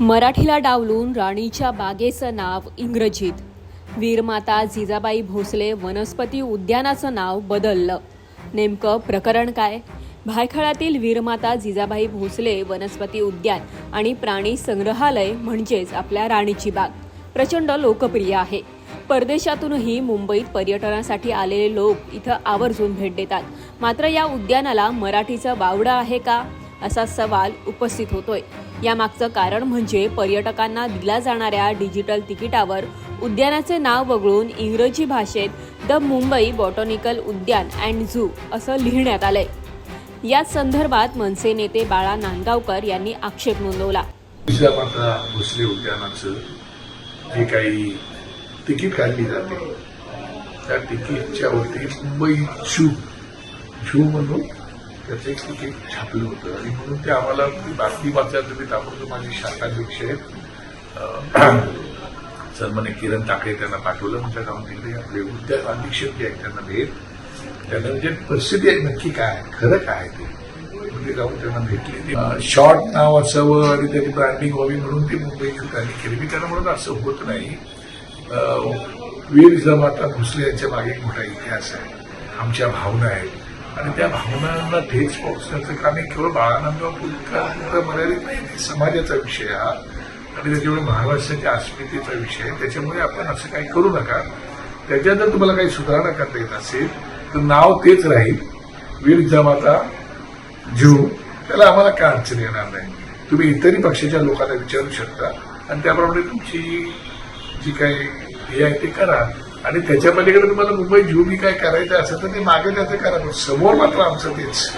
मराठीला डावलून राणीच्या बागेचं नाव इंग्रजीत. वीरमाता जिजाबाई भोसले वनस्पती उद्यानाचं नाव बदललं. नेमकं प्रकरण काय? भायखळ्यातील वीरमाता जिजाबाई भोसले वनस्पती उद्यान आणि प्राणी संग्रहालय म्हणजेच आपल्या राणीची बाग. प्रचंड लोकप्रिय आहे. परदेशातूनही मुंबईत पर्यटनासाठी आलेले लोक इथं आवर्जून भेट देतात. मात्र या उद्यानाला मराठीचं बावडं आहे का? असा सवाल उपस्थित होतोय. यामागचं कारण म्हणजे पर्यटकांना दिल्या जाणाऱ्या डिजिटल तिकिटावर उद्यानाचे नाव वगळून इंग्रजी भाषेत द मुंबई बॉटॉनिकल उद्यान अँड झू असं लिहिण्यात आलंय. याच संदर्भात मनसे नेते बाळा नांदगावकर यांनी आक्षेप नोंदवला. भोसले उद्यानाचं जे काही तिकीट काढली जाते त्या तिकीटच्या वरती मुंबई झू झू म्हणून त्याचं एक तिकीट छापलं होतं. आणि म्हणून ते आम्हाला बातमी वाचल्या तुम्ही ताबडतोब माझे शाखाध्यक्ष आहेत. सन्माने किरण टाकळे त्यांना पाठवलं. म्हणजे जाऊन तिकडे आपले उद्या अधीक्षक जे आहेत त्यांना भेट. त्यांना म्हणजे परिस्थिती आहे नक्की काय आहे, खरं काय ते? म्हणजे जाऊन त्यांना भेटली. शॉर्ट नाव असावं आणि त्याची ब्रँडिंग व्हावी म्हणून ती मुंबईची त्यांनी केली. मी त्यांना म्हणत असं होत नाही. वीर जमाता भोसले यांच्या मागे एक मोठा इतिहास आहे. आमच्या भावना आहेत. आणि त्या भावनांना ठेच पोहोचण्याचं काम हे केवळ बाळानंद पुरस्कार मर्यादित नाही समाजाचा विषय हा. आणि त्याच्यामुळे महाराष्ट्राच्या अस्मितेचा विषय आहे. त्याच्यामुळे आपण असं काही करू नका. त्याच्यात जर तुम्हाला काही सुधारणा करता येत असेल तर नाव तेच राहील. वीर जमाता जीव. त्याला आम्हाला काय अडचण येणार नाही. तुम्ही इतरही पक्षाच्या लोकांना विचारू शकता. आणि त्याप्रमाणे तुमची जी काही हे आहे ते करा. आणि त्याच्या पलीकडे तुम्हाला मुंबई जीव काय करायचं असेल तर ते मागे त्याचं करा समोर मात्र आमचं तेच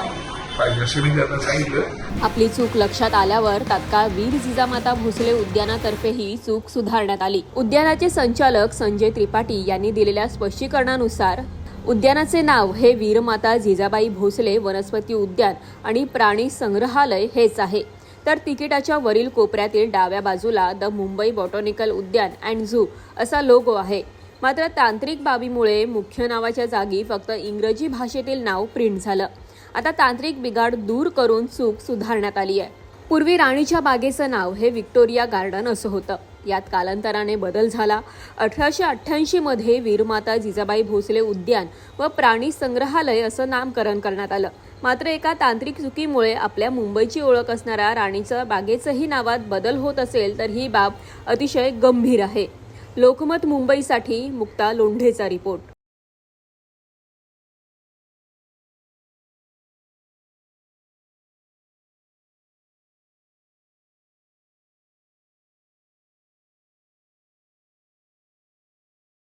आपली चूक लक्षात आल्यावर तात्काळ वीर जिजामाता भोसले उद्यानातर्फे ही चूक सुधारण्यात आली. उद्यानाचे संचालक संजय त्रिपाठी यांनी दिलेल्या स्पष्टीकरणानुसार उद्यानाचे नाव हे वीरमाता जिजाबाई भोसले वनस्पती उद्यान आणि प्राणी संग्रहालय हेच आहे. तर तिकिटाच्या वरील कोपऱ्यातील डाव्या बाजूला द मुंबई बॉटॉनिकल उद्यान अँड झू असा लोगो आहे. मात्र तांत्रिक बाबीमुळे मुख्य नावाच्या जागी फक्त इंग्रजी भाषेतील नाव प्रिंट झालं. आता तांत्रिक बिघाड दूर करून चूक सुधारण्यात आली आहे. पूर्वी राणीच्या बागेचं नाव हे विक्टोरिया गार्डन असं होतं. यात कालांतराने बदल झाला. अठराशे अठ्ठ्याऐंशीमध्ये वीरमाता जिजाबाई भोसले उद्यान व प्राणी संग्रहालय असं नामकरण करण्यात आलं. मात्र एका तांत्रिक चुकीमुळे आपल्या मुंबईची ओळख असणाऱ्या राणीचं बागेचंही नावात बदल होत असेल तर ही बाब अतिशय गंभीर आहे. लोकमत मुंबईसाठी मुक्ता लोंढेचा रिपोर्ट.